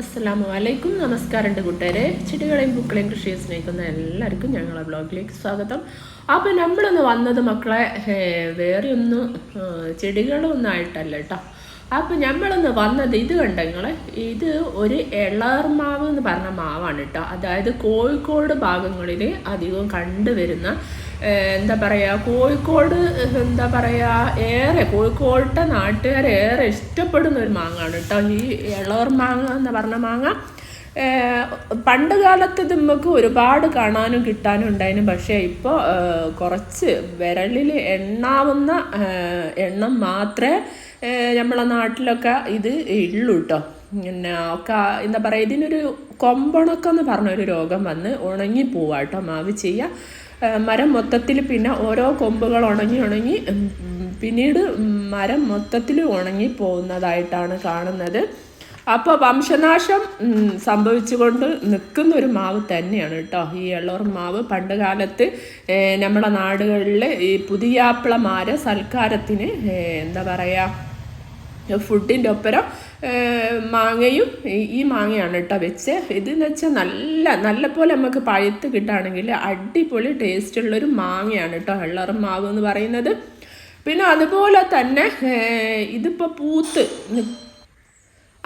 അസ്സലാമു അലൈക്കും നമസ്കാരമുണ്ട് കൂട്ടുകാരെ. ചെടികളെയും പൂക്കളെയും കൃഷിയെ സ്നേഹിക്കുന്ന എല്ലാവർക്കും ഞങ്ങളെ ബ്ലോഗിലേക്ക് സ്വാഗതം. അപ്പോൾ നമ്മളൊന്ന് വന്നത് മക്കളെ വേറെ ഒന്നും ചെടികളൊന്നും ആയിട്ടല്ല കേട്ടോ. അപ്പോൾ നമ്മളൊന്ന് വന്നത് ഇത് കണ്ടെങ്കിൽ ഇത് ഒരു എളർമാവ് എന്ന് പറഞ്ഞ മാവാണ് കേട്ടോ അതായത് കോഴിക്കോട് ഭാഗങ്ങളിൽ അധികം കണ്ടുവരുന്ന എന്താ പറയുക കോഴിക്കോട് എന്താ പറയുക ഏറെ കോഴിക്കോട്ടെ നാട്ടുകാർ ഏറെ ഇഷ്ടപ്പെടുന്ന ഒരു മാങ്ങാണ് കേട്ടോ ഈ ഇളവർ മാങ്ങ എന്ന് പറഞ്ഞ മാങ്ങ പണ്ട് കാലത്ത് നമുക്ക് ഒരുപാട് കാണാനും കിട്ടാനും ഉണ്ടായിരുന്നു പക്ഷേ ഇപ്പോൾ കുറച്ച് വിരലിൽ എണ്ണാവുന്ന എണ്ണം മാത്രമേ നമ്മളെ നാട്ടിലൊക്കെ ഇത് ഉള്ളൂ കേട്ടോ പിന്നെ ഒക്കെ എന്താ പറയുക ഇതിനൊരു കൊമ്പണക്കം എന്ന് പറഞ്ഞൊരു രോഗം വന്ന് ഉണങ്ങി പോവാ കേട്ടോ മാവ് ചെയ്യുക മരം മൊത്തത്തിൽ പിന്നെ ഓരോ കൊമ്പുകൾ ഉണങ്ങി ഉണങ്ങി പിന്നീട് മരം മൊത്തത്തിൽ ഉണങ്ങി പോകുന്നതായിട്ടാണ് കാണുന്നത്. അപ്പോൾ വംശനാശം സംഭവിച്ചുകൊണ്ട് നിൽക്കുന്ന ഒരു മാവ് തന്നെയാണ് കേട്ടോ ഈ എള്ളോർ മാവ് പണ്ട് കാലത്ത് നമ്മുടെ നാടുകളിൽ ഈ പുതിയാപ്പിളമാരെ സൽക്കാരത്തിന് എന്താ പറയുക ഫുഡിന്റെ ഒപ്പരം മാങ്ങയും ഈ- മാങ്ങയാണ് കേട്ടോ വെച്ച്. ഇതെന്ന് വെച്ചാൽ നല്ല നല്ല പോലെ നമുക്ക് പഴുത്ത് കിട്ടുകയാണെങ്കിൽ അടിപൊളി ടേസ്റ്റുള്ളൊരു മാങ്ങയാണ് കേട്ടോ വെള്ളറും മാവ് എന്ന് പറയുന്നത്. പിന്നെ അതുപോലെ തന്നെ ഇതിപ്പോൾ പൂത്ത്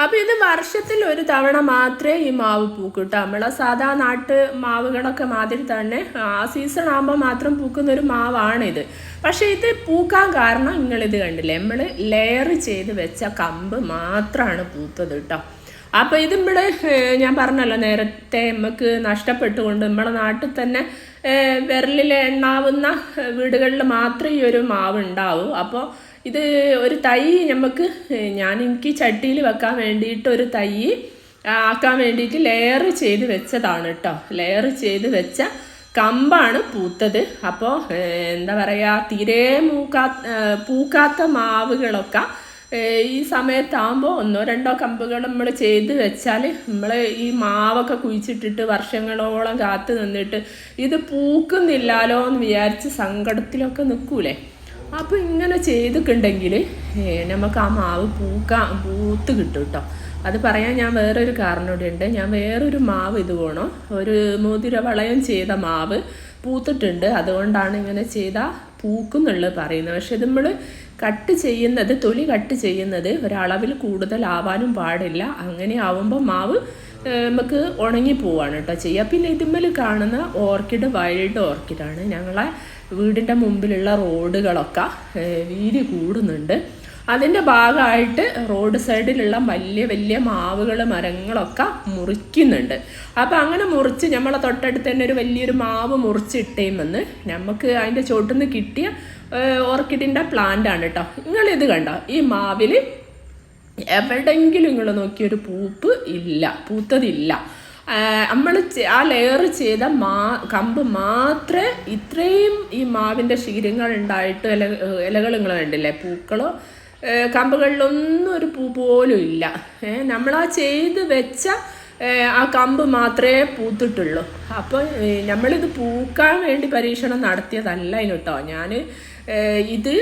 അപ്പം ഇത് വർഷത്തിൽ ഒരു തവണ മാത്രമേ ഈ മാവ് പൂക്കൂട്ടോ നമ്മളെ സാധാ നാട്ട് മാവുകളൊക്കെ മാതിരി തന്നെ ആ സീസൺ ആകുമ്പോൾ മാത്രം പൂക്കുന്ന ഒരു മാവാണിത്. പക്ഷേ ഇത് പൂക്കാൻ കാരണം നിങ്ങൾ ഇത് കണ്ടില്ലേ? നമ്മൾ ലെയർ ചെയ്ത് വെച്ച കമ്പ് മാത്രമാണ് പൂത്തത് കേട്ടോ അപ്പോൾ ഇത് ഇവിടെ ഞാൻ പറഞ്ഞല്ലോ നേരത്തെ നമുക്ക് നഷ്ടപ്പെട്ടുകൊണ്ട് നമ്മുടെ നാട്ടിൽ തന്നെ വിരലിൽ എണ്ണാവുന്ന വീടുകളിൽ മാത്രമേ ഈ ഒരു മാവ് ഉണ്ടാവൂ അപ്പോൾ ഇത് ഒരു തൈ നമുക്ക് ഞാൻ എനിക്ക് ചട്ടിയിൽ വെക്കാൻ വേണ്ടിയിട്ട് ഒരു തൈ ആക്കാൻ വേണ്ടിയിട്ട് ലെയർ ചെയ്ത് വെച്ചതാണ് കേട്ടോ ലെയർ ചെയ്ത് വെച്ച കമ്പാണ് പൂത്തത്. അപ്പോൾ എന്താ പറയുക തീരെ മൂക്കാ പൂക്കാത്ത മാവുകളൊക്കെ ഈ സമയത്താകുമ്പോൾ ഒന്നോ രണ്ടോ കമ്പുകൾ നമ്മൾ ചെയ്ത് വെച്ചാൽ നമ്മൾ ഈ മാവൊക്കെ കുഴിച്ചിട്ടിട്ട് വർഷങ്ങളോളം കാത്തു നിന്നിട്ട് ഇത് പൂക്കുന്നില്ലാലോ എന്ന് വിചാരിച്ച് സങ്കടത്തിലൊക്കെ നിൽക്കൂലേ അപ്പോൾ ഇങ്ങനെ ചെയ്തിട്ടുണ്ടെങ്കിൽ നമുക്ക് ആ മാവ് പൂക്കാ പൂത്ത് കിട്ടും കേട്ടോ അത് പറയാൻ ഞാൻ വേറൊരു കാരണം കൂടി ഉണ്ട് ഞാൻ വേറൊരു മാവ് ഇത് വേണം. ഒരു മോതിര വളയം ചെയ്ത മാവ് പൂത്തിട്ടുണ്ട്. അതുകൊണ്ടാണ് ഇങ്ങനെ ചെയ്താൽ പൂക്കുന്നുള്ളത് പറയുന്നത്. പക്ഷെ ഇത് നമ്മൾ കട്ട് ചെയ്യുന്നത് തൊലി കട്ട് ചെയ്യുന്നത് ഒരളവിൽ കൂടുതലാവാനും പാടില്ല. അങ്ങനെ ആവുമ്പോൾ മാവ് നമുക്ക് ഉണങ്ങി പോവാണ് കേട്ടോ ചെയ്യുക പിന്നെ ഇതുമ്മൽ കാണുന്ന ഓർക്കിഡ് വൈൽഡ് ഓർക്കിഡാണ്. ഞങ്ങളെ വീടിന്റെ മുമ്പിലുള്ള റോഡുകളൊക്കെ വീതി കൂടുന്നുണ്ട്. അതിന്റെ ഭാഗമായിട്ട് റോഡ് സൈഡിലുള്ള വലിയ വലിയ മാവുകൾ മരങ്ങളൊക്കെ മുറിക്കുന്നുണ്ട്. അപ്പോൾ അങ്ങനെ മുറിച്ച് നമ്മളെ തൊട്ടടുത്ത് തന്നെ ഒരു വലിയൊരു മാവ് മുറിച്ചിട്ടേമെന്ന് നമുക്ക് അതിന്റെ ചോട്ടിൽ നിന്ന് കിട്ടിയ ഓർക്കിഡിന്റെ പ്ലാന്റ് ആണ് കേട്ടോ നിങ്ങളിത് കണ്ടോ? ഈ മാവിൽ എവിടെയെങ്കിലും നിങ്ങൾ നോക്കിയൊരു പൂപ്പ് ഇല്ല പൂത്തതില്ല. നമ്മൾ ആ ലെയർ ചെയ്ത മാ കമ്പ് മാത്രമേ ഇത്രയും ഈ മാവിന്റെ ശീരങ്ങൾ ഉണ്ടായിട്ട് ഇല ഇലകൾ നിങ്ങൾ കണ്ടില്ലേ? പൂക്കളോ? കമ്പുകളിലൊന്നും ഒരു പൂ പോലും ഇല്ല. നമ്മൾ ആ ചെയ്ത് വെച്ച ആ കമ്പ് മാത്രമേ പൂത്തിട്ടുള്ളൂ. അപ്പോൾ നമ്മളിത് പൂക്കാൻ വേണ്ടി പരീക്ഷണം നടത്തിയതല്ല കേട്ടോ ഞാൻ ഇത്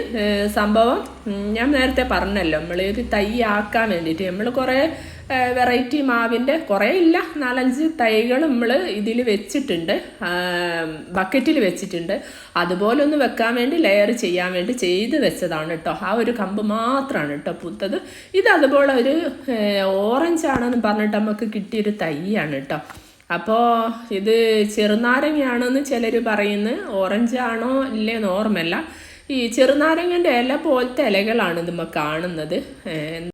സംഭവം ഞാൻ നേരത്തെ പറഞ്ഞല്ലോ. നമ്മൾ തൈ ആക്കാൻ വേണ്ടിയിട്ട്. നമ്മൾ കുറേ വെറൈറ്റി മാവിന്റെ കുറേ ഇല്ല. നാലഞ്ച് തൈകൾ നമ്മൾ ഇതിൽ വെച്ചിട്ടുണ്ട്. ബക്കറ്റിൽ വെച്ചിട്ടുണ്ട്. അതുപോലെ ഒന്ന് വെക്കാൻ വേണ്ടി ലെയർ ചെയ്യാൻ വേണ്ടി ചെയ്ത് വെച്ചതാണ് കേട്ടോ ആ ഒരു കമ്പ് മാത്രമാണ് കേട്ടോ പൂത്തത്. ഇത് അതുപോലെ ഒരു ഓറഞ്ച് ആണെന്ന് പറഞ്ഞിട്ട് നമുക്ക് കിട്ടിയൊരു തൈയാണ് കേട്ടോ അപ്പോൾ ഇത് ചെറുനാരങ്ങയാണെന്ന് ചിലർ പറയുന്നു ഓറഞ്ച് ആണോ ഇല്ലേന്ന് ഓർമ്മയല്ല. ഈ ചെറുനാരങ്ങന്റെ ഇല പോലത്തെ ഇലകളാണ് നമ്മൾ കാണുന്നത്.